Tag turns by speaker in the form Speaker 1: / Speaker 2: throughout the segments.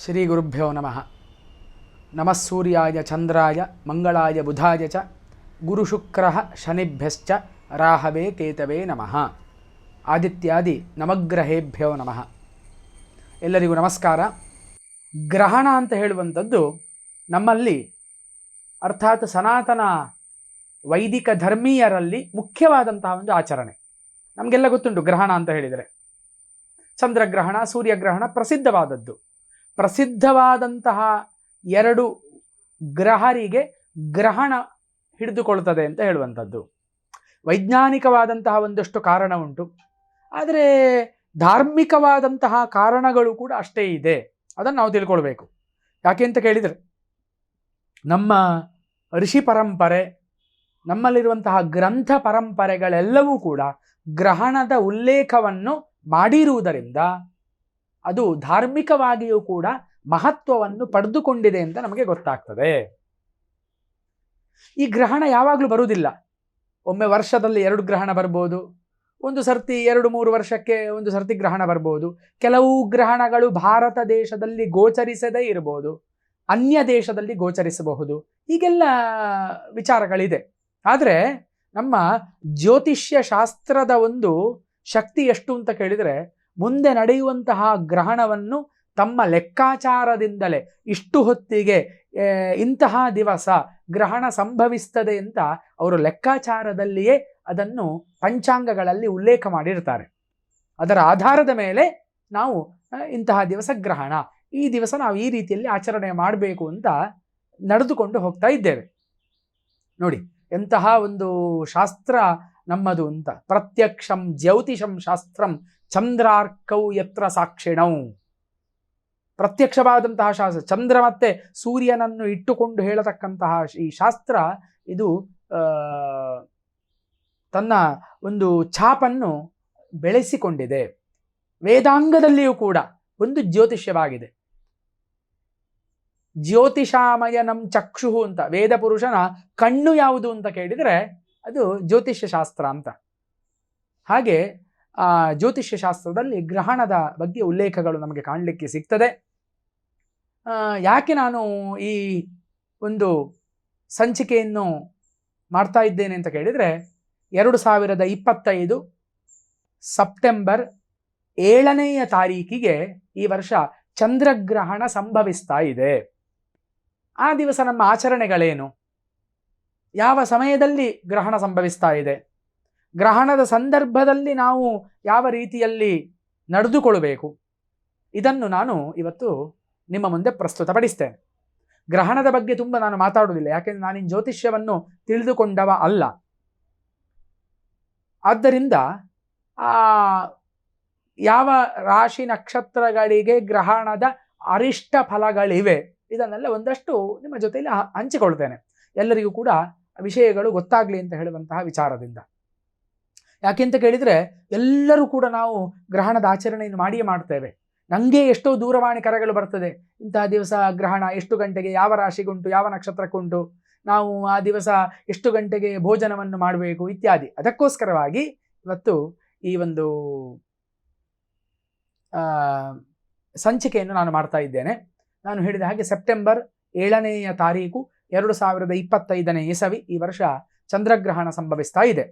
Speaker 1: ಶ್ರೀ ಗುರುಭ್ಯೋ ನಮಃ. ನಮಃ ಸೂರ್ಯಾಯ ಚಂದ್ರಾಯ ಮಂಗಳಾಯ ಬುಧಾಯ ಚ ಗುರುಶುಕ್ರ ಶನಿಭ್ಯಶ್ಚ ರಾಹವೇ ಕೇತವೇ ನಮಃ. ಆದಿತ್ಯಾದಿ ನಮಗ್ರಹೇಭ್ಯೋ ನಮಃ. ಎಲ್ಲರಿಗೂ ನಮಸ್ಕಾರ. ಗ್ರಹಣ ಅಂತ ಹೇಳುವಂಥದ್ದು ನಮ್ಮಲ್ಲಿ ಅರ್ಥಾತ್ ಸನಾತನ ವೈದಿಕ ಧರ್ಮೀಯರಲ್ಲಿ ಮುಖ್ಯವಾದಂತಹ ಒಂದು ಆಚರಣೆ. ನಮಗೆಲ್ಲ ಗೊತ್ತುಂಟು ಗ್ರಹಣ ಅಂತ ಹೇಳಿದರೆ. ಚಂದ್ರಗ್ರಹಣ, ಸೂರ್ಯಗ್ರಹಣ ಪ್ರಸಿದ್ಧವಾದದ್ದು. ಪ್ರಸಿದ್ಧವಾದಂತಹ ಎರಡು ಗ್ರಹರಿಗೆ ಗ್ರಹಣ ಹಿಡಿದುಕೊಳ್ತದೆ ಅಂತ ಹೇಳುವಂಥದ್ದು. ವೈಜ್ಞಾನಿಕವಾದಂತಹ ಒಂದಷ್ಟು ಕಾರಣ ಉಂಟು. ಆದರೆ ಧಾರ್ಮಿಕವಾದಂತಹ ಕಾರಣಗಳು ಕೂಡ ಅಷ್ಟೇ ಇದೆ. ಅದನ್ನು ನಾವು ತಿಳ್ಕೊಳ್ಬೇಕು. ಯಾಕೆ ಅಂತ ಕೇಳಿದರೆ, ನಮ್ಮ ಋಷಿ ಪರಂಪರೆ, ನಮ್ಮಲ್ಲಿರುವಂತಹ ಗ್ರಂಥ ಪರಂಪರೆಗಳೆಲ್ಲವೂ ಕೂಡ ಗ್ರಹಣದ ಉಲ್ಲೇಖವನ್ನು ಮಾಡಿರುವುದರಿಂದ ಅದು ಧಾರ್ಮಿಕವಾಗಿಯೂ ಕೂಡ ಮಹತ್ವವನ್ನು ಪಡೆದುಕೊಂಡಿದೆ ಅಂತ ನಮಗೆ ಗೊತ್ತಾಗ್ತದೆ. ಈ ಗ್ರಹಣ ಯಾವಾಗಲೂ ಬರುವುದಿಲ್ಲ. ಒಮ್ಮೆ ವರ್ಷದಲ್ಲಿ ಎರಡು ಗ್ರಹಣ ಬರ್ಬೋದು, ಒಂದು ಸರ್ತಿ ಎರಡು ಮೂರು ವರ್ಷಕ್ಕೆ ಒಂದು ಸರ್ತಿ ಗ್ರಹಣ ಬರ್ಬೋದು. ಕೆಲವು ಗ್ರಹಣಗಳು ಭಾರತ ದೇಶದಲ್ಲಿ ಗೋಚರಿಸದೇ ಇರಬಹುದು, ಅನ್ಯ ದೇಶದಲ್ಲಿ ಗೋಚರಿಸಬಹುದು. ಹೀಗೆಲ್ಲ ವಿಚಾರಗಳಿದೆ. ಆದರೆ ನಮ್ಮ ಜ್ಯೋತಿಷ್ಯ ಶಾಸ್ತ್ರದ ಒಂದು ಶಕ್ತಿ ಎಷ್ಟು ಅಂತ ಕೇಳಿದರೆ ಮುಂದೆ ನಡೆಯುವಂತಹ ಗ್ರಹಣವನ್ನು ತಮ್ಮ ಲೆಕ್ಕಾಚಾರದಿಂದಲೇ ಇಷ್ಟು ಹೊತ್ತಿಗೆ ಇಂತಹ ದಿವಸ ಗ್ರಹಣ ಸಂಭವಿಸ್ತದೆ ಅಂತ ಅವರು ಲೆಕ್ಕಾಚಾರದಲ್ಲಿಯೇ ಅದನ್ನು ಪಂಚಾಂಗಗಳಲ್ಲಿ ಉಲ್ಲೇಖ ಮಾಡಿರ್ತಾರೆ. ಅದರ ಆಧಾರದ ಮೇಲೆ ನಾವು ಇಂತಹ ದಿವಸ ಗ್ರಹಣ, ಈ ದಿವಸ ನಾವು ಈ ರೀತಿಯಲ್ಲಿ ಆಚರಣೆ ಮಾಡಬೇಕು ಅಂತ ನಡೆದುಕೊಂಡು ಹೋಗ್ತಾ ಇದ್ದೇವೆ. ನೋಡಿ, ಎಂತಹ ಒಂದು ಶಾಸ್ತ್ರ ನಮ್ಮದು ಅಂತ. ಪ್ರತ್ಯಕ್ಷಂ ಜ್ಯೋತಿಷಂ ಶಾಸ್ತ್ರಂ ಚಂದ್ರಾರ್ಕೌ ಯತ್ರ ಸಾಕ್ಷಿಣೌ. ಪ್ರತ್ಯಕ್ಷವಾದಂತಹ ಶಾಸ್ತ್ರ. ಚಂದ್ರ ಮತ್ತೆ ಸೂರ್ಯನನ್ನು ಇಟ್ಟುಕೊಂಡು ಹೇಳತಕ್ಕಂತಹ ಈ ಶಾಸ್ತ್ರ, ಇದು ತನ್ನ ಒಂದು ಛಾಪನ್ನು ಬೆಳೆಸಿಕೊಂಡಿದೆ. ವೇದಾಂಗದಲ್ಲಿಯೂ ಕೂಡ ಒಂದು ಜ್ಯೋತಿಷ್ಯವಾಗಿದೆ. ಜ್ಯೋತಿಷಾಮಯ ನಮ್ ಚಕ್ಷುಹು ಅಂತ, ವೇದ ಪುರುಷನ ಕಣ್ಣು ಯಾವುದು ಅಂತ ಕೇಳಿದರೆ ಅದು ಜ್ಯೋತಿಷ್ಯ ಶಾಸ್ತ್ರ ಅಂತ. ಹಾಗೆ ಜ್ಯೋತಿಷ್ಯ ಶಾಸ್ತ್ರದಲ್ಲಿ ಗ್ರಹಣದ ಬಗ್ಗೆ ಉಲ್ಲೇಖಗಳು ನಮಗೆ ಕಾಣಲಿಕ್ಕೆ ಸಿಗ್ತದೆ. ಯಾಕೆ ನಾನು ಈ ಒಂದು ಸಂಚಿಕೆಯನ್ನು ಮಾಡ್ತಾ ಇದ್ದೇನೆ ಅಂತ ಕೇಳಿದರೆ, ಎರಡು ಸಾವಿರದ ಇಪ್ಪತ್ತೈದು ಸೆಪ್ಟೆಂಬರ್ ಏಳನೆಯ ತಾರೀಕಿಗೆ ಈ ವರ್ಷ ಚಂದ್ರಗ್ರಹಣ ಸಂಭವಿಸ್ತಾ ಇದೆ. ಆ ದಿವಸ ನಮ್ಮ ಆಚರಣೆಗಳೇನು? ಯಾವ ಸಮಯದಲ್ಲಿ ಗ್ರಹಣ ಸಂಭವಿಸ್ತಾ ಇದೆ? ಗ್ರಹಣದ ಸಂದರ್ಭದಲ್ಲಿ ನಾವು ಯಾವ ರೀತಿಯಲ್ಲಿ ನಡೆದುಕೊಳ್ಳಬೇಕು? ಇದನ್ನು ನಾನು ಇವತ್ತು ನಿಮ್ಮ ಮುಂದೆ ಪ್ರಸ್ತುತಪಡಿಸ್ತೇನೆ. ಗ್ರಹಣದ ಬಗ್ಗೆ ತುಂಬ ನಾನು ಮಾತಾಡುವುದಿಲ್ಲ, ಯಾಕೆಂದರೆ ನಾನಿನ್ ಜ್ಯೋತಿಷ್ಯವನ್ನು ತಿಳಿದುಕೊಂಡವ ಅಲ್ಲ. ಆದ್ದರಿಂದ ಯಾವ ರಾಶಿ ನಕ್ಷತ್ರಗಳಿಗೆ ಗ್ರಹಣದ ಅರಿಷ್ಟ ಫಲಗಳಿವೆ, ಇದನ್ನೆಲ್ಲ ಒಂದಷ್ಟು ನಿಮ್ಮ ಜೊತೆಯಲ್ಲಿ ಹಂಚಿಕೊಳ್ತೇನೆ. ಎಲ್ಲರಿಗೂ ಕೂಡ ವಿಷಯಗಳು ಗೊತ್ತಾಗಲಿ ಅಂತ ಹೇಳುವಂತಹ ವಿಚಾರದಿಂದ. ಯಾಕೆಂತ ಕೇಳಿದರೆ ಎಲ್ಲರೂ ಕೂಡ ನಾವು ಗ್ರಹಣದ ಆಚರಣೆಯನ್ನು ಮಾಡಿಯೇ ಮಾಡ್ತೇವೆ. ನನಗೆ ಎಷ್ಟೋ ದೂರವಾಣಿ ಕರೆಗಳು ಬರ್ತದೆ. ಇಂತಹ ದಿವಸ ಗ್ರಹಣ ಎಷ್ಟು ಗಂಟೆಗೆ ಯಾವ ರಾಶಿಗುಂಟು, ಯಾವ ನಕ್ಷತ್ರಕ್ಕುಂಟು, ನಾವು ಆ ದಿವಸ ಎಷ್ಟು ಗಂಟೆಗೆ ಭೋಜನವನ್ನು ಮಾಡಬೇಕು ಇತ್ಯಾದಿ. ಅದಕ್ಕೋಸ್ಕರವಾಗಿ ಇವತ್ತು ಈ ಒಂದು ಸಂಚಿಕೆಯನ್ನು ನಾನು ಮಾಡ್ತಾ ಇದ್ದೇನೆ. ನಾನು ಹೇಳಿದ ಹಾಗೆ ಸೆಪ್ಟೆಂಬರ್ ಏಳನೆಯ ತಾರೀಕು ಎರಡು ಸಾವಿರದ ಇಪ್ಪತ್ತೈದನೇ ಇಸವಿ ಈ ವರ್ಷ ಚಂದ್ರಗ್ರಹಣ ಸಂಭವಿಸ್ತಾ ಇದೆ.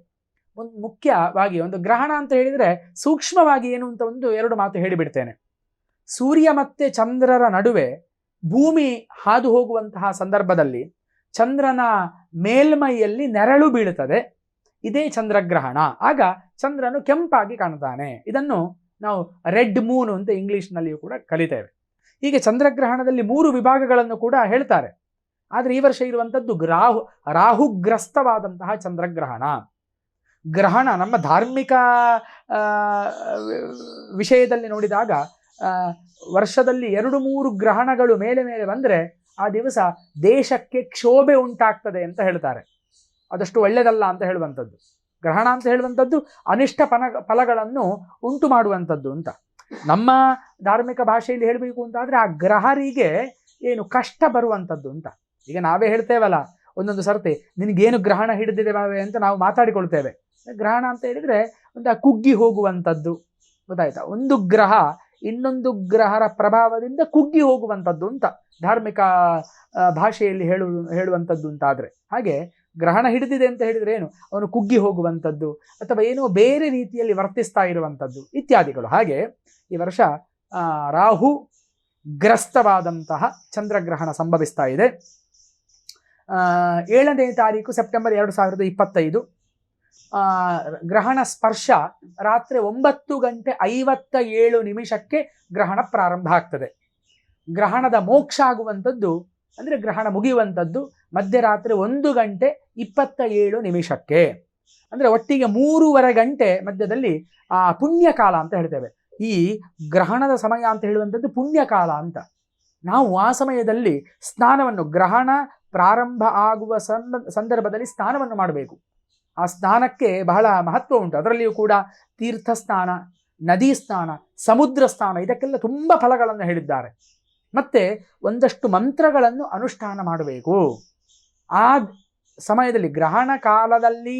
Speaker 1: ಒಂದು ಮುಖ್ಯವಾಗಿ ಒಂದು ಗ್ರಹಣ ಅಂತ ಹೇಳಿದರೆ ಸೂಕ್ಷ್ಮವಾಗಿ ಏನು ಅಂತ ಒಂದು ಎರಡು ಮಾತು ಹೇಳಿಬಿಡ್ತೇನೆ. ಸೂರ್ಯ ಮತ್ತೆ ಚಂದ್ರರ ನಡುವೆ ಭೂಮಿ ಹಾದು ಹೋಗುವಂತಹ ಸಂದರ್ಭದಲ್ಲಿ ಚಂದ್ರನ ಮೇಲ್ಮೈಯಲ್ಲಿ ನೆರಳು ಬೀಳುತ್ತದೆ. ಇದೇ ಚಂದ್ರಗ್ರಹಣ. ಆಗ ಚಂದ್ರನು ಕೆಂಪಾಗಿ ಕಾಣ್ತಾನೆ ಇದನ್ನು ನಾವು ರೆಡ್ ಮೂನ್ ಅಂತ ಇಂಗ್ಲಿಷ್ನಲ್ಲಿಯೂ ಕೂಡ ಕಲಿತೇವೆ. ಹೀಗೆ ಚಂದ್ರಗ್ರಹಣದಲ್ಲಿ ಮೂರು ವಿಭಾಗಗಳನ್ನು ಕೂಡ ಹೇಳ್ತಾರೆ. ಆದರೆ ಈ ವರ್ಷ ಇರುವಂಥದ್ದು ರಾಹು ರಾಹುಗ್ರಸ್ತವಾದಂತಹ ಚಂದ್ರಗ್ರಹಣ. ಗ್ರಹಣ ನಮ್ಮ ಧಾರ್ಮಿಕ ವಿಷಯದಲ್ಲಿ ನೋಡಿದಾಗ ವರ್ಷದಲ್ಲಿ ಎರಡು ಮೂರು ಗ್ರಹಣಗಳು ಮೇಲೆ ಮೇಲೆ ಬಂದರೆ ಆ ದಿವಸ ದೇಶಕ್ಕೆ ಕ್ಷೋಭೆ ಉಂಟಾಗ್ತದೆ ಅಂತ ಹೇಳ್ತಾರೆ. ಅದಷ್ಟು ಒಳ್ಳೆಯದಲ್ಲ ಅಂತ ಹೇಳುವಂಥದ್ದು. ಗ್ರಹಣ ಅಂತ ಹೇಳುವಂಥದ್ದು ಅನಿಷ್ಟ ಫಲ ಫಲಗಳನ್ನು ಉಂಟು ಮಾಡುವಂಥದ್ದು ಅಂತ. ನಮ್ಮ ಧಾರ್ಮಿಕ ಭಾಷೆಯಲ್ಲಿ ಹೇಳಬೇಕು ಅಂತಾದರೆ ಆ ಗ್ರಹರಿಗೆ ಏನು ಕಷ್ಟ ಬರುವಂಥದ್ದು ಅಂತ. ಈಗ ನಾವೇ ಹೇಳ್ತೇವಲ್ಲ ಒಂದೊಂದು ಸರ್ತಿ, ನಿನಗೇನು ಗ್ರಹಣ ಹಿಡಿದಿದೆ ಅಂತ ನಾವು ಮಾತಾಡಿಕೊಳ್ತೇವೆ. ಗ್ರಹಣ ಅಂತ ಹೇಳಿದರೆ ಒಂದು ಕುಗ್ಗಿ ಹೋಗುವಂಥದ್ದು. ಗೊತ್ತಾಯ್ತಾ? ಒಂದು ಗ್ರಹ ಇನ್ನೊಂದು ಗ್ರಹರ ಪ್ರಭಾವದಿಂದ ಕುಗ್ಗಿ ಹೋಗುವಂಥದ್ದು ಅಂತ ಧಾರ್ಮಿಕ ಭಾಷೆಯಲ್ಲಿ ಹೇಳು, ಹೇಳುವಂಥದ್ದು ಅಂತಾದರೆ ಹಾಗೆ ಗ್ರಹಣ ಹಿಡಿದಿದೆ ಅಂತ ಹೇಳಿದ್ರೆ ಏನು? ಅವನು ಕುಗ್ಗಿ ಹೋಗುವಂಥದ್ದು ಅಥವಾ ಏನೋ ಬೇರೆ ರೀತಿಯಲ್ಲಿ ವರ್ತಿಸ್ತಾ ಇರುವಂಥದ್ದು ಇತ್ಯಾದಿಗಳು. ಹಾಗೆ ಈ ವರ್ಷ ರಾಹು ಗ್ರಸ್ತವಾದಂತಹ ಚಂದ್ರಗ್ರಹಣ ಸಂಭವಿಸ್ತಾ ಇದೆ. ಏಳನೇ ತಾರೀಕು ಸೆಪ್ಟೆಂಬರ್ ಎರಡು ಸಾವಿರದ ಇಪ್ಪತ್ತೈದು. ಗ್ರಹಣ ಸ್ಪರ್ಶ ರಾತ್ರಿ ಒಂಬತ್ತು ಗಂಟೆ ಐವತ್ತ ಏಳು ನಿಮಿಷಕ್ಕೆ ಗ್ರಹಣ ಪ್ರಾರಂಭ ಆಗ್ತದೆ. ಗ್ರಹಣದ ಮೋಕ್ಷ ಆಗುವಂಥದ್ದು, ಅಂದರೆ ಗ್ರಹಣ ಮುಗಿಯುವಂಥದ್ದು ಮಧ್ಯರಾತ್ರಿ ಒಂದು ಗಂಟೆ ಇಪ್ಪತ್ತ ಏಳು ನಿಮಿಷಕ್ಕೆ. ಅಂದರೆ ಒಟ್ಟಿಗೆ ಮೂರುವರೆ ಗಂಟೆ ಮಧ್ಯದಲ್ಲಿ ಆ ಪುಣ್ಯಕಾಲ ಅಂತ ಹೇಳ್ತೇವೆ. ಈ ಗ್ರಹಣದ ಸಮಯ ಅಂತ ಹೇಳುವಂಥದ್ದು ಪುಣ್ಯಕಾಲ ಅಂತ. ನಾವು ಆ ಸಮಯದಲ್ಲಿ ಸ್ನಾನವನ್ನು, ಗ್ರಹಣ ಪ್ರಾರಂಭ ಆಗುವ ಸಂದ, ಸಂದರ್ಭದಲ್ಲಿ ಸ್ನಾನವನ್ನು ಮಾಡಬೇಕು. ಆ ಸ್ನಾನಕ್ಕೆ ಬಹಳ ಮಹತ್ವ ಉಂಟು. ಅದರಲ್ಲಿಯೂ ಕೂಡ ತೀರ್ಥ ಸ್ನಾನ ನದಿ ಸ್ನಾನ, ಸಮುದ್ರ ಸ್ನಾನ ಇದಕ್ಕೆಲ್ಲ ತುಂಬ ಫಲಗಳನ್ನು ಹೇಳಿದ್ದಾರೆ. ಮತ್ತೆ ಒಂದಷ್ಟು ಮಂತ್ರಗಳನ್ನು ಅನುಷ್ಠಾನ ಮಾಡಬೇಕು. ಆ ಸಮಯದಲ್ಲಿ ಗ್ರಹಣ ಕಾಲದಲ್ಲಿ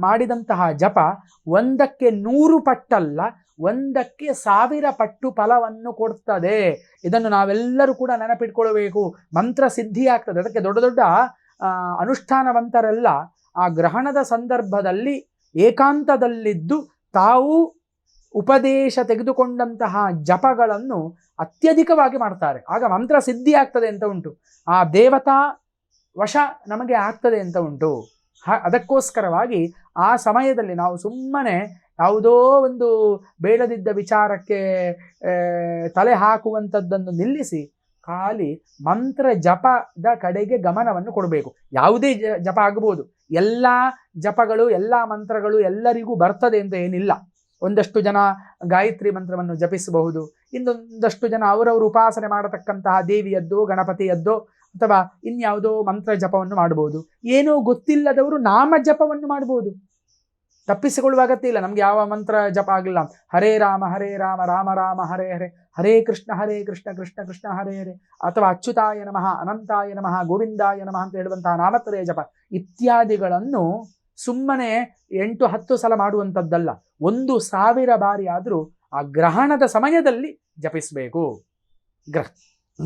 Speaker 1: ಮಾಡಿದಂತಹ ಜಪ ಒಂದಕ್ಕೆ ನೂರು ಪಟ್ಟಲ್ಲ, ಒಂದಕ್ಕೆ ಸಾವಿರ ಪಟ್ಟು ಫಲವನ್ನು ಕೊಡ್ತದೆ. ಇದನ್ನು ನಾವೆಲ್ಲರೂ ಕೂಡ ನೆನಪಿಟ್ಕೊಳ್ಬೇಕು. ಮಂತ್ರ ಸಿದ್ಧಿಯಾಗ್ತದೆ. ಅದಕ್ಕೆ ದೊಡ್ಡ ದೊಡ್ಡ ಅನುಷ್ಠಾನವಂತರೆಲ್ಲ ಆ ಗ್ರಹಣದ ಸಂದರ್ಭದಲ್ಲಿ ಏಕಾಂತದಲ್ಲಿದ್ದು ತಾವು ಉಪದೇಶ ತೆಗೆದುಕೊಂಡಂತಹ ಜಪಗಳನ್ನು ಅತ್ಯಧಿಕವಾಗಿ ಮಾಡ್ತಾರೆ. ಆಗ ಮಂತ್ರ ಸಿದ್ಧಿ ಆಗ್ತದೆ ಅಂತ ಉಂಟು. ಆ ದೇವತಾ ವಶ ನಮಗೆ ಆಗ್ತದೆ ಅಂತ ಉಂಟು. ಅದಕ್ಕೋಸ್ಕರವಾಗಿ ಆ ಸಮಯದಲ್ಲಿ ನಾವು ಸುಮ್ಮನೆ ಯಾವುದೋ ಒಂದು ಬೇಡದಿದ್ದ ವಿಚಾರಕ್ಕೆ ತಲೆ ಹಾಕುವಂಥದ್ದನ್ನು ನಿಲ್ಲಿಸಿ ಖಾಲಿ ಮಂತ್ರ ಜಪದ ಕಡೆಗೆ ಗಮನವನ್ನು ಕೊಡಬೇಕು. ಯಾವುದೇ ಜಪ ಆಗಬಹುದು ಎಲ್ಲ ಜಪಗಳು, ಎಲ್ಲ ಮಂತ್ರಗಳು ಎಲ್ಲರಿಗೂ ಬರ್ತದೆ ಅಂತ ಏನಿಲ್ಲ. ಒಂದಷ್ಟು ಜನ ಗಾಯತ್ರಿ ಮಂತ್ರವನ್ನು ಜಪಿಸಬಹುದು. ಇನ್ನೊಂದಷ್ಟು ಜನ ಅವರವರು ಉಪಾಸನೆ ಮಾಡತಕ್ಕಂತಹ ದೇವಿಯದ್ದೋ, ಗಣಪತಿಯದ್ದೋ, ಅಥವಾ ಇನ್ಯಾವುದೋ ಮಂತ್ರ ಜಪವನ್ನು ಮಾಡಬಹುದು. ಏನೋ ಗೊತ್ತಿಲ್ಲದವರು ನಾಮ ಜಪವನ್ನು ಮಾಡಬಹುದು. ತಪ್ಪಿಸಿಕೊಳ್ಳುವ ಅಗತ್ಯ ಇಲ್ಲ. ನಮ್ಗೆ ಯಾವ ಮಂತ್ರ ಜಪ ಆಗಲಿಲ್ಲ ಹರೇ ರಾಮ ಹರೇ ರಾಮ ರಾಮ ರಾಮ, ಹರೇ ಹರೇ. ಹರೇ ಕೃಷ್ಣ ಹರೇ ಕೃಷ್ಣ ಕೃಷ್ಣ ಕೃಷ್ಣ, ಹರೇ ಹರೇ. ಅಥವಾ ಅಚ್ಯುತಾಯ ನಮಃ, ಅನಂತಾಯ ನಮಃ, ಗೋವಿಂದಾಯ ನಮಃ ಅಂತ ಹೇಳುವಂತಹ ನಾಮತ್ರಯ ಜಪ ಇತ್ಯಾದಿಗಳನ್ನು ಸುಮ್ಮನೆ ಎಂಟು, ಹತ್ತು ಸಲ ಮಾಡುವಂಥದ್ದಲ್ಲ. ಒಂದು ಸಾವಿರ ಬಾರಿ ಆದರೂ ಆ ಗ್ರಹಣದ ಸಮಯದಲ್ಲಿ ಜಪಿಸಬೇಕು. ಗ್ರಹ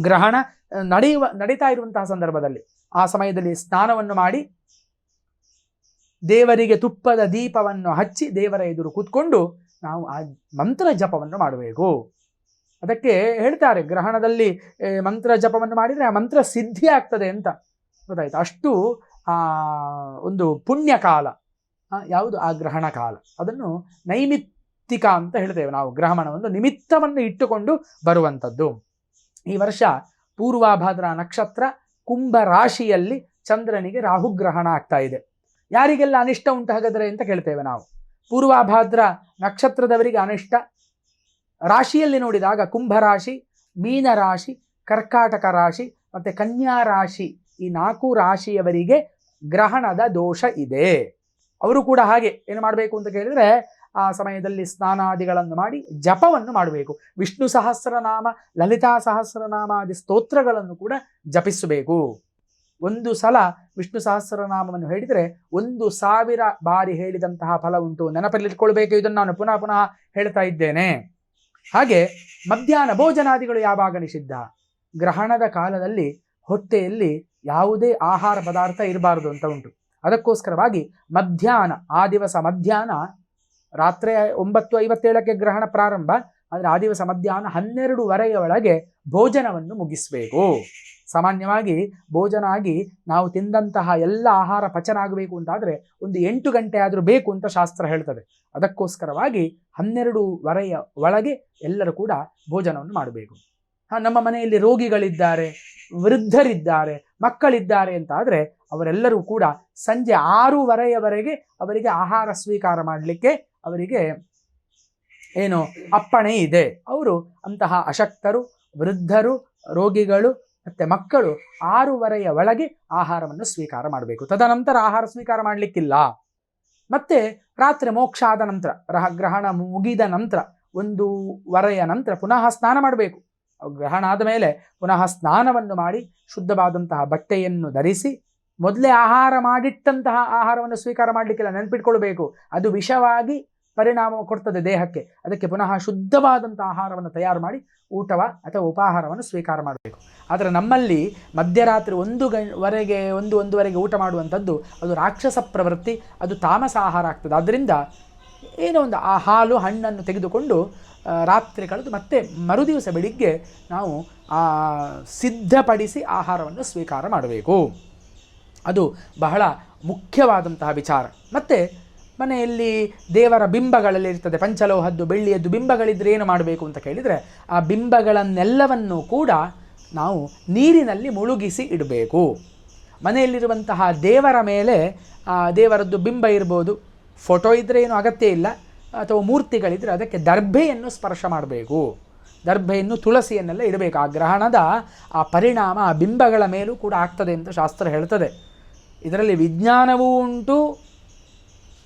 Speaker 1: ಗ್ರಹಣ, ನಡೆಯುವ, ನಡೀತಾ ಇರುವಂತಹ ಸಂದರ್ಭದಲ್ಲಿ ಆ ಸಮಯದಲ್ಲಿ ಸ್ನಾನವನ್ನು ಮಾಡಿ ದೇವರಿಗೆ ತುಪ್ಪದ ದೀಪವನ್ನು ಹಚ್ಚಿ ದೇವರ ಎದುರು ಕೂತ್ಕೊಂಡು ನಾವು ಆ ಮಂತ್ರ ಜಪವನ್ನು ಮಾಡಬೇಕು. ಅದಕ್ಕೆ ಹೇಳ್ತಾರೆ, ಗ್ರಹಣದಲ್ಲಿ ಮಂತ್ರ ಜಪವನ್ನು ಮಾಡಿದರೆ ಆ ಮಂತ್ರ ಸಿದ್ಧಿ ಆಗ್ತದೆ ಅಂತ ಗೊತ್ತಾಯ್ತು? ಅಷ್ಟು ಆ ಒಂದು ಪುಣ್ಯ ಕಾಲ ಯಾವುದು? ಆ ಗ್ರಹಣ ಕಾಲ. ಅದನ್ನು ನೈಮಿತ್ತಿಕ ಅಂತ ಹೇಳ್ತೇವೆ ನಾವು ಗ್ರಹಣ ಒಂದು ನಿಮಿತ್ತವನ್ನು ಇಟ್ಟುಕೊಂಡು ಬರುವಂಥದ್ದು. ಈ ವರ್ಷ ಪೂರ್ವಾಭಾದ್ರ ನಕ್ಷತ್ರ ಕುಂಭ ರಾಶಿಯಲ್ಲಿ ಚಂದ್ರನಿಗೆ ರಾಹುಗ್ರಹಣ ಆಗ್ತಾ ಇದೆ. ಯಾರಿಗೆಲ್ಲ ಅನಿಷ್ಟ ಉಂಟು ಹಾಗಾದರೆ ಅಂತ ಕೇಳ್ತೇವೆ ನಾವು. ಪೂರ್ವಾಭಾದ್ರ ನಕ್ಷತ್ರದವರಿಗೆ ಅನಿಷ್ಟ. ರಾಶಿಯಲ್ಲಿ ನೋಡಿದಾಗ ಕುಂಭ ರಾಶಿ, ಮೀನ ರಾಶಿ, ಕರ್ಕಾಟಕ ರಾಶಿ ಮತ್ತೆ ಕನ್ಯಾ ರಾಶಿ ಈ ನಾಲ್ಕು ರಾಶಿಯವರಿಗೆ ಗ್ರಹಣದ ದೋಷ ಇದೆ. ಅವರು ಕೂಡ ಹಾಗೆ ಏನು ಮಾಡಬೇಕು ಅಂತ ಕೇಳಿದರೆ ಆ ಸಮಯದಲ್ಲಿ ಸ್ನಾನಾದಿಗಳನ್ನು ಮಾಡಿ ಜಪವನ್ನು ಮಾಡಬೇಕು. ವಿಷ್ಣು ಸಹಸ್ರನಾಮ, ಲಲಿತಾ ಸಹಸ್ರನಾಮಾದಿ ಸ್ತೋತ್ರಗಳನ್ನು ಕೂಡ ಜಪಿಸಬೇಕು. ಒಂದು ಸಲ ವಿಷ್ಣು ಸಹಸ್ರನಾಮವನ್ನು ಹೇಳಿದರೆ ಒಂದು ಸಾವಿರ ಬಾರಿ ಹೇಳಿದಂತಹ ಫಲ ಉಂಟು. ನೆನಪಲ್ಲಿಟ್ಕೊಳ್ಬೇಕು ಇದನ್ನು ನಾನು ಪುನಃ ಪುನಃ ಹೇಳ್ತಾ ಇದ್ದೇನೆ. ಹಾಗೆ ಮಧ್ಯಾಹ್ನ ಭೋಜನಾದಿಗಳು ಯಾವಾಗ ನಿಷಿದ್ಧ? ಗ್ರಹಣದ ಕಾಲದಲ್ಲಿ, ಹೊಟ್ಟೆಯಲ್ಲಿ ಯಾವುದೇ ಆಹಾರ ಪದಾರ್ಥ ಇರಬಾರದು ಅಂತ ಉಂಟು. ಅದಕ್ಕೋಸ್ಕರವಾಗಿ ಮಧ್ಯಾಹ್ನ, ಆ ದಿವಸ ಮಧ್ಯಾಹ್ನ, ರಾತ್ರಿ ಒಂಬತ್ತು ಐವತ್ತೇಳಕ್ಕೆ ಗ್ರಹಣ ಪ್ರಾರಂಭ, ಆದರೆ ಆ ದಿವಸ ಮಧ್ಯಾಹ್ನ ಹನ್ನೆರಡುವರೆಯ ಒಳಗೆ ಭೋಜನವನ್ನು ಮುಗಿಸಬೇಕು. ಸಾಮಾನ್ಯವಾಗಿ ಭೋಜನ ಆಗಿ ನಾವು ತಿಂದಂತಹ ಎಲ್ಲ ಆಹಾರ ಪಚನ ಆಗಬೇಕು ಅಂತಾದರೆ ಒಂದು ಎಂಟು ಗಂಟೆ ಆದರೂ ಬೇಕು ಅಂತ ಶಾಸ್ತ್ರ ಹೇಳ್ತದೆ. ಅದಕ್ಕೋಸ್ಕರವಾಗಿ ಹನ್ನೆರಡುವರೆಯ ಒಳಗೆ ಎಲ್ಲರೂ ಕೂಡ ಭೋಜನವನ್ನು ಮಾಡಬೇಕು. ನಮ್ಮ ಮನೆಯಲ್ಲಿ ರೋಗಿಗಳಿದ್ದಾರೆ, ವೃದ್ಧರಿದ್ದಾರೆ, ಮಕ್ಕಳಿದ್ದಾರೆ ಅಂತಾದರೆ ಅವರೆಲ್ಲರೂ ಕೂಡ ಸಂಜೆ ಆರೂವರೆಯವರೆಗೆ ಅವರಿಗೆ ಆಹಾರ ಸ್ವೀಕಾರ ಮಾಡಲಿಕ್ಕೆ ಅವರಿಗೆ ಏನು ಅಪ್ಪಣೆ ಇದೆ. ಅವರು ಅಂತಹ ಅಶಕ್ತರು, ವೃದ್ಧರು, ರೋಗಿಗಳು ಮತ್ತೆ ಮಕ್ಕಳು ಆರೂವರೆಯ ಒಳಗೆ ಆಹಾರವನ್ನು ಸ್ವೀಕಾರ ಮಾಡಬೇಕು. ತದನಂತರ ಆಹಾರ ಸ್ವೀಕಾರ ಮಾಡಲಿಕ್ಕಿಲ್ಲ. ಮತ್ತೆ ರಾತ್ರಿ ಮೋಕ್ಷ ಆದ ನಂತರ, ರಹ, ಗ್ರಹಣ ಮುಗಿದ ನಂತರ, ಒಂದು ವರೆಯ ನಂತರ ಪುನಃ ಸ್ನಾನ ಮಾಡಬೇಕು. ಗ್ರಹಣ ಆದ ಮೇಲೆ ಪುನಃ ಸ್ನಾನವನ್ನು ಮಾಡಿ ಶುದ್ಧವಾದಂತಹ ಬಟ್ಟೆಯನ್ನು ಧರಿಸಿ ಮೊದಲೇ ಆಹಾರ ಮಾಡಿಟ್ಟಂತಹ ಆಹಾರವನ್ನು ಸ್ವೀಕಾರ ಮಾಡಲಿಕ್ಕಿಲ್ಲ ನೆನಪಿಟ್ಕೊಳ್ಬೇಕು. ಅದು ವಿಷವಾಗಿ ಪರಿಣಾಮ ಕೊಡ್ತದೆ ದೇಹಕ್ಕೆ. ಅದಕ್ಕೆ ಪುನಃ ಶುದ್ಧವಾದಂಥ ಆಹಾರವನ್ನು ತಯಾರು ಮಾಡಿ, ಊಟವ ಅಥವಾ ಉಪಾಹಾರವನ್ನು ಸ್ವೀಕಾರ ಮಾಡಬೇಕು. ಆದರೆ ನಮ್ಮಲ್ಲಿ ಮಧ್ಯರಾತ್ರಿ ಒಂದು ಗಂಟೆವರೆಗೆ ಒಂದು ಒಂದೂವರೆಗೆ ಊಟ ಮಾಡುವಂಥದ್ದು ಅದು ರಾಕ್ಷಸ ಪ್ರವೃತ್ತಿ, ಅದು ತಾಮಸ ಆಹಾರ ಆಗ್ತದೆ. ಆದ್ದರಿಂದ ಏನೋ ಒಂದು ಆ ಹಾಲು, ಹಣ್ಣನ್ನು ತೆಗೆದುಕೊಂಡು ರಾತ್ರಿ ಕಳೆದು ಮತ್ತೆ ಮರುದಿವಸ ಬೆಳಿಗ್ಗೆ ನಾವು ಸಿದ್ಧಪಡಿಸಿ ಆಹಾರವನ್ನು ಸ್ವೀಕಾರ ಮಾಡಬೇಕು. ಅದು ಬಹಳ ಮುಖ್ಯವಾದಂತಹ ವಿಚಾರ. ಮತ್ತು ಮನೆಯಲ್ಲಿ ದೇವರ ಬಿಂಬಗಳಲ್ಲಿ ಇರ್ತದೆ, ಪಂಚಲೋಹದ್ದು, ಬೆಳ್ಳಿಯದ್ದು, ಬಿಂಬಗಳಿದ್ರೆ ಏನು ಮಾಡಬೇಕು ಅಂತ ಕೇಳಿದರೆ ಆ ಬಿಂಬಗಳನ್ನೆಲ್ಲವನ್ನು ಕೂಡ ನಾವು ನೀರಿನಲ್ಲಿ ಮುಳುಗಿಸಿ ಇಡಬೇಕು. ಮನೆಯಲ್ಲಿರುವಂತಹ ದೇವರ ಮೇಲೆ, ಆ ದೇವರದ್ದು ಬಿಂಬ ಇರ್ಬೋದು, ಫೋಟೋ ಇದ್ದರೆ ಏನು ಅಗತ್ಯ ಇಲ್ಲ, ಅಥವಾ ಮೂರ್ತಿಗಳಿದ್ದರೆ ಅದಕ್ಕೆ ದರ್ಭೆಯನ್ನು ಸ್ಪರ್ಶ ಮಾಡಬೇಕು. ದರ್ಭೆಯನ್ನು ತುಳಸಿಯನ್ನೆಲ್ಲ ಇಡಬೇಕು. ಆ ಗ್ರಹಣದ ಆ ಪರಿಣಾಮ ಆ ಬಿಂಬಗಳ ಮೇಲೂ ಕೂಡ ಆಗ್ತದೆ ಅಂತ ಶಾಸ್ತ್ರ ಹೇಳ್ತದೆ. ಇದರಲ್ಲಿ ವಿಜ್ಞಾನವೂ ಉಂಟು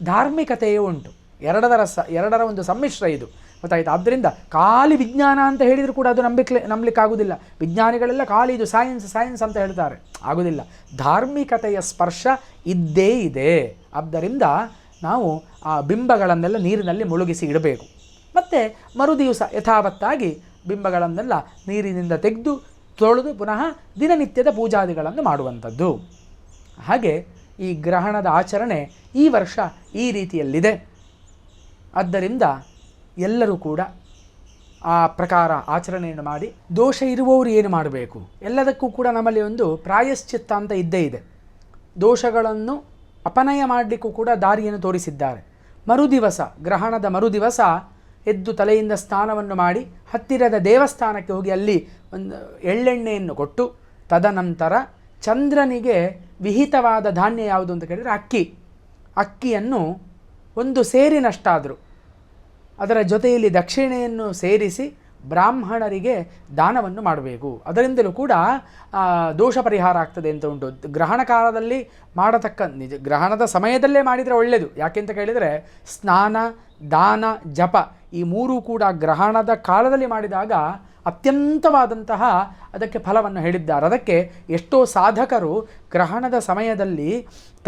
Speaker 1: ಧಾರ್ಮಿಕತೆಯೂ ಉಂಟು. ಎರಡರ ಸ, ಎರಡರ ಒಂದು ಸಮ್ಮಿಶ್ರ ಇದು. ಗೊತ್ತಾಯಿತು? ಆದ್ದರಿಂದ ಖಾಲಿ ವಿಜ್ಞಾನ ಅಂತ ಹೇಳಿದರೂ ಕೂಡ ಅದು ನಂಬಿಕೆ ನಂಬಲಿಕ್ಕೆ ಆಗುವುದಿಲ್ಲ ವಿಜ್ಞಾನಿಗಳೆಲ್ಲ ಖಾಲಿ ಇದು ಸೈನ್ಸ್ ಸೈನ್ಸ್ ಅಂತ ಹೇಳ್ತಾರೆ. ಆಗುವುದಿಲ್ಲ ಧಾರ್ಮಿಕತೆಯ ಸ್ಪರ್ಶ ಇದ್ದೇ ಇದೆ. ಆದ್ದರಿಂದ ನಾವು ಆ ಬಿಂಬಗಳನ್ನೆಲ್ಲ ನೀರಿನಲ್ಲಿ ಮುಳುಗಿಸಿ ಇಡಬೇಕು. ಮತ್ತು ಮರುದಿವಸ ಯಥಾವತ್ತಾಗಿ ಬಿಂಬಗಳನ್ನೆಲ್ಲ ನೀರಿನಿಂದ ತೆಗೆದು ತೊಳೆದು ಪುನಃ ದಿನನಿತ್ಯದ ಪೂಜಾದಿಗಳನ್ನು ಮಾಡುವಂಥದ್ದು. ಹಾಗೆ ಈ ಗ್ರಹಣದ ಆಚರಣೆ ಈ ವರ್ಷ ಈ ರೀತಿಯಲ್ಲಿದೆ. ಆದ್ದರಿಂದ ಎಲ್ಲರೂ ಕೂಡ ಆ ಪ್ರಕಾರ ಆಚರಣೆಯನ್ನು ಮಾಡಿ ದೋಷ ಇರುವವರು ಏನು ಮಾಡಬೇಕು? ಎಲ್ಲದಕ್ಕೂ ಕೂಡ ನಮ್ಮಲ್ಲಿ ಒಂದು ಪ್ರಾಯಶ್ಚಿತ್ತ ಅಂತ ಇದ್ದೇ ಇದೆ. ದೋಷಗಳನ್ನು ಅಪನಯ ಮಾಡಲಿಕ್ಕೂ ಕೂಡ ದಾರಿಯನ್ನು ತೋರಿಸಿದ್ದಾರೆ. ಮರುದಿವಸ, ಗ್ರಹಣದ ಮರುದಿವಸ ಎದ್ದು ತಲೆಯಿಂದ ಸ್ನಾನವನ್ನು ಮಾಡಿ ಹತ್ತಿರದ ದೇವಸ್ಥಾನಕ್ಕೆ ಹೋಗಿ ಅಲ್ಲಿ ಒಂದು ಎಳ್ಳೆಣ್ಣೆಯನ್ನು ಕೊಟ್ಟು ತದನಂತರ ಚಂದ್ರನಿಗೆ ವಿಹಿತವಾದ ಧಾನ್ಯ ಯಾವುದು ಅಂತ ಕೇಳಿದರೆ ಅಕ್ಕಿ. ಅಕ್ಕಿಯನ್ನು ಒಂದು ಸೇರಿನಷ್ಟಾದರೂ ಅದರ ಜೊತೆಯಲ್ಲಿ ದಕ್ಷಿಣೆಯನ್ನು ಸೇರಿಸಿ ಬ್ರಾಹ್ಮಣರಿಗೆ ದಾನವನ್ನು ಮಾಡಬೇಕು. ಅದರಿಂದಲೂ ಕೂಡ ದೋಷ ಪರಿಹಾರ ಆಗ್ತದೆ ಅಂತ ಉಂಟು. ಗ್ರಹಣ ಕಾಲದಲ್ಲಿ ಮಾಡತಕ್ಕ, ನಿಜ, ಗ್ರಹಣದ ಸಮಯದಲ್ಲೇ ಮಾಡಿದರೆ ಒಳ್ಳೆಯದು ಯಾಕೆಂತ ಕೇಳಿದರೆ, ಸ್ನಾನ, ದಾನ, ಜಪ ಈ ಮೂರೂ ಕೂಡ ಗ್ರಹಣದ ಕಾಲದಲ್ಲಿ ಮಾಡಿದಾಗ ಅತ್ಯಂತವಾದಂತಹ ಅದಕ್ಕೆ ಫಲವನ್ನು ಹೇಳಿದ್ದಾರೆ. ಅದಕ್ಕೆ ಎಷ್ಟೋ ಸಾಧಕರು ಗ್ರಹಣದ ಸಮಯದಲ್ಲಿ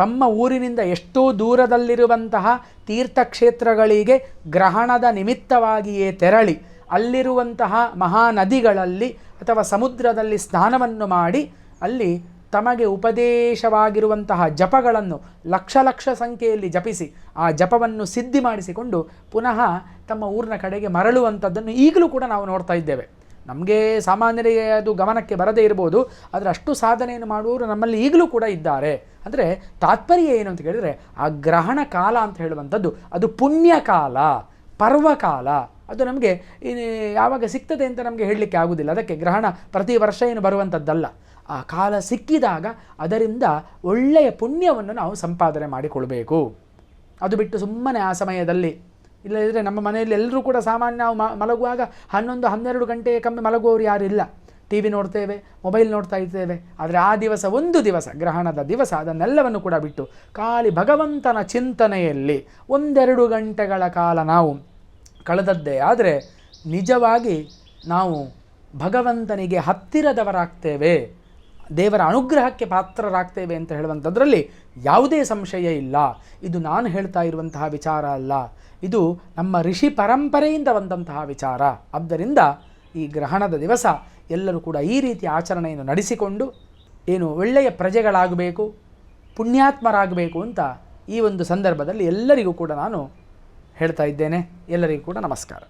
Speaker 1: ತಮ್ಮ ಊರಿನಿಂದ ಎಷ್ಟೋ ದೂರದಲ್ಲಿರುವಂತಹ ತೀರ್ಥಕ್ಷೇತ್ರಗಳಿಗೆ ಗ್ರಹಣದ ನಿಮಿತ್ತವಾಗಿಯೇ ತೆರಳಿ ಅಲ್ಲಿರುವಂತಹ ಮಹಾನದಿಗಳಲ್ಲಿ ಅಥವಾ ಸಮುದ್ರದಲ್ಲಿ ಸ್ನಾನವನ್ನು ಮಾಡಿ ಅಲ್ಲಿ ತಮಗೆ ಉಪದೇಶವಾಗಿರುವಂತಹ ಜಪಗಳನ್ನು ಲಕ್ಷ ಲಕ್ಷ ಸಂಖ್ಯೆಯಲ್ಲಿ ಜಪಿಸಿ ಆ ಜಪವನ್ನು ಸಿದ್ಧಿ ಮಾಡಿಸಿಕೊಂಡು ಪುನಃ ತಮ್ಮ ಊರಿನ ಕಡೆಗೆ ಮರಳುವಂಥದ್ದನ್ನು ಈಗಲೂ ಕೂಡ ನಾವು ನೋಡ್ತಾ ಇದ್ದೇವೆ. ನಮಗೆ ಸಾಮಾನ್ಯರಿಗೆ ಅದು ಗಮನಕ್ಕೆ ಬರದೇ ಇರ್ಬೋದು, ಆದರೆ ಅಷ್ಟು ಸಾಧನೆಯನ್ನು ಮಾಡುವವರು ನಮ್ಮಲ್ಲಿ ಈಗಲೂ ಕೂಡ ಇದ್ದಾರೆ. ಅಂದರೆ ತಾತ್ಪರ್ಯ ಏನು ಅಂತ ಕೇಳಿದರೆ, ಆ ಗ್ರಹಣ ಕಾಲ ಅಂತ ಹೇಳುವಂಥದ್ದು, ಅದು ಪುಣ್ಯಕಾಲ ಪರ್ವಕಾಲ ಅದು ನಮಗೆ ಯಾವಾಗ ಸಿಗ್ತದೆ ಅಂತ ನಮಗೆ ಹೇಳಲಿಕ್ಕೆ ಆಗುವುದಿಲ್ಲ ಅದಕ್ಕೆ ಗ್ರಹಣ ಪ್ರತಿ ವರ್ಷ ಏನು ಬರುವಂಥದ್ದಲ್ಲ. ಆ ಕಾಲ ಸಿಕ್ಕಿದಾಗ ಅದರಿಂದ ಒಳ್ಳೆಯ ಪುಣ್ಯವನ್ನು ನಾವು ಸಂಪಾದನೆ ಮಾಡಿಕೊಳ್ಬೇಕು. ಅದು ಬಿಟ್ಟು ಸುಮ್ಮನೆ ಆ ಸಮಯದಲ್ಲಿ ಇಲ್ಲದಿದ್ದರೆ ನಮ್ಮ ಮನೆಯಲ್ಲಿ ಎಲ್ಲರೂ ಕೂಡ ಸಾಮಾನ್ಯ ನಾವು ಮಲಗುವಾಗ ಹನ್ನೊಂದು, ಹನ್ನೆರಡು ಗಂಟೆಗೆ ಕಮ್ಮಿ ಮಲಗುವವರು ಯಾರಿಲ್ಲ ಟಿ ವಿ ನೋಡ್ತೇವೆ ಮೊಬೈಲ್ ನೋಡ್ತಾ ಇರ್ತೇವೆ. ಆದರೆ ಆ ದಿವಸ, ಒಂದು ದಿವಸ, ಗ್ರಹಣದ ದಿವಸ ಅದನ್ನೆಲ್ಲವನ್ನು ಕೂಡ ಬಿಟ್ಟು ಖಾಲಿ ಭಗವಂತನ ಚಿಂತನೆಯಲ್ಲಿ ಒಂದೆರಡು ಗಂಟೆಗಳ ಕಾಲ ನಾವು ಕಳೆದದ್ದೇ ಆದರೆ ನಿಜವಾಗಿ ನಾವು ಭಗವಂತನಿಗೆ ಹತ್ತಿರದವರಾಗ್ತೇವೆ. ದೇವರ ಅನುಗ್ರಹಕ್ಕೆ ಪಾತ್ರರಾಗ್ತೇವೆ ಅಂತ ಹೇಳುವಂಥದ್ರಲ್ಲಿ ಯಾವುದೇ ಸಂಶಯ ಇಲ್ಲ. ಇದು ನಾನು ಹೇಳ್ತಾ ಇರುವಂತಹ ವಿಚಾರ ಅಲ್ಲ. ಇದು ನಮ್ಮ ಋಷಿ ಪರಂಪರೆಯಿಂದ ಬಂದಂತಹ ವಿಚಾರ. ಆದ್ದರಿಂದ ಈ ಗ್ರಹಣದ ದಿವಸ ಎಲ್ಲರೂ ಕೂಡ ಈ ರೀತಿ ಆಚರಣೆಯನ್ನು ನಡೆಸಿಕೊಂಡು ಏನು ಒಳ್ಳೆಯ ಪ್ರಜೆಗಳಾಗಬೇಕು, ಪುಣ್ಯಾತ್ಮರಾಗಬೇಕು ಅಂತ ಈ ಒಂದು ಸಂದರ್ಭದಲ್ಲಿ ಎಲ್ಲರಿಗೂ ಕೂಡ ನಾನು ಹೇಳ್ತಾ ಇದ್ದೇನೆ. ಎಲ್ಲರಿಗೂ ಕೂಡ ನಮಸ್ಕಾರ.